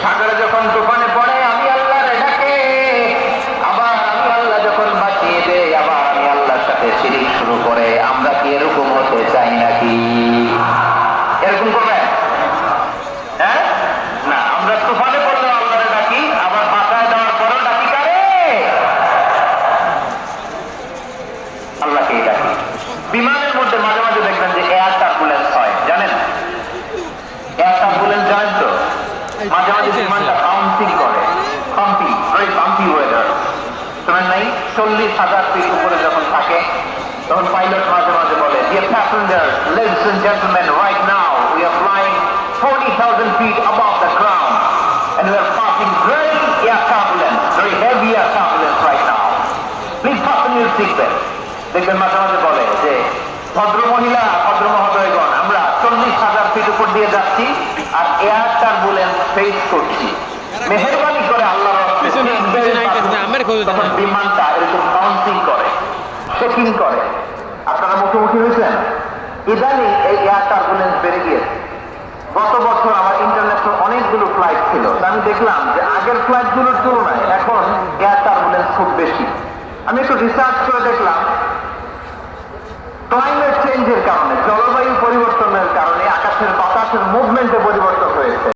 সাগরে যখন মাঝে মাঝে বিমানটা কাউন্টিং করে। পাম্পিং ভেরি পাম্পি ওয়েদার শোনেন নাই চল্লিশ হাজার ফিট উপরে যখন থাকে তখন পাইলট মাঝে মাঝে বলে dear passenger ladies and gentleman right now we are flying 40,000 feet above the ground and we are passing very air turbulence, very heavy air turbulence right now. Please fasten your seatbelt দেখবেন মাঝে মাঝে বলে যে ভদ্র মহিলা ভদ্র মহোদয়গণ আমরা চল্লিশ হাজার ফিট উপর দিয়ে যাচ্ছি আর এয়ার টার্বুলেন্স ফেস করছি। মেহরবানি করে আল্লাহ তখন বিমানটা এরকম কাউন্টিং করে চেকিং করে। আপনারা মুখোমুখি হয়েছেন? ইদানিং এই এয়ার টার্বুলেন্স বেড়ে গিয়েছে। গত বছর আমার ইন্টারন্যাশনাল অনেকগুলো ফ্লাইট ছিল। আমি দেখলাম যে আগের ফ্লাইটগুলোর তুলনায় এখন এয়ার টার্বুলেন্স খুব বেশি। আমি একটু রিসার্চ করে দেখলাম। ক্লাইমেট চেঞ্জের কারণে